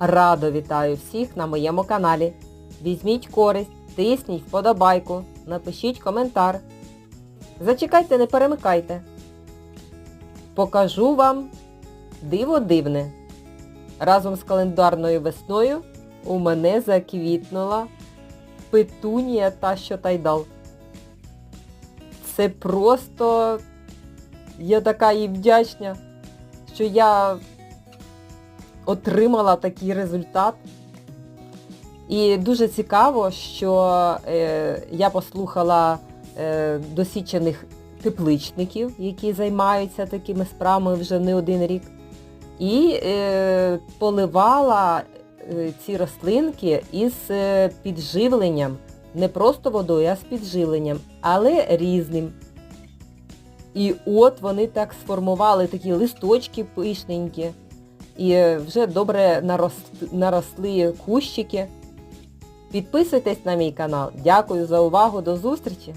Радо вітаю всіх на моєму каналі. Візьміть користь, тисніть вподобайку, напишіть коментар. Зачекайте, не перемикайте. Покажу вам диво дивне. Разом з календарною весною у мене заквітнула петунія та що тайдал. Це просто я така їй вдячна, що я отримала такий результат. І дуже цікаво, що е, я послухала е, досвідчених тепличників, які займаються такими справами вже не один рік. І е, поливала е, ці рослинки із е, підживленням. Не просто водою, а з підживленням, але різним. І от вони так сформували такі листочки пишненькі. І вже добре наросли кущики. Підписуйтесь на мій канал. Дякую за увагу. До зустрічі!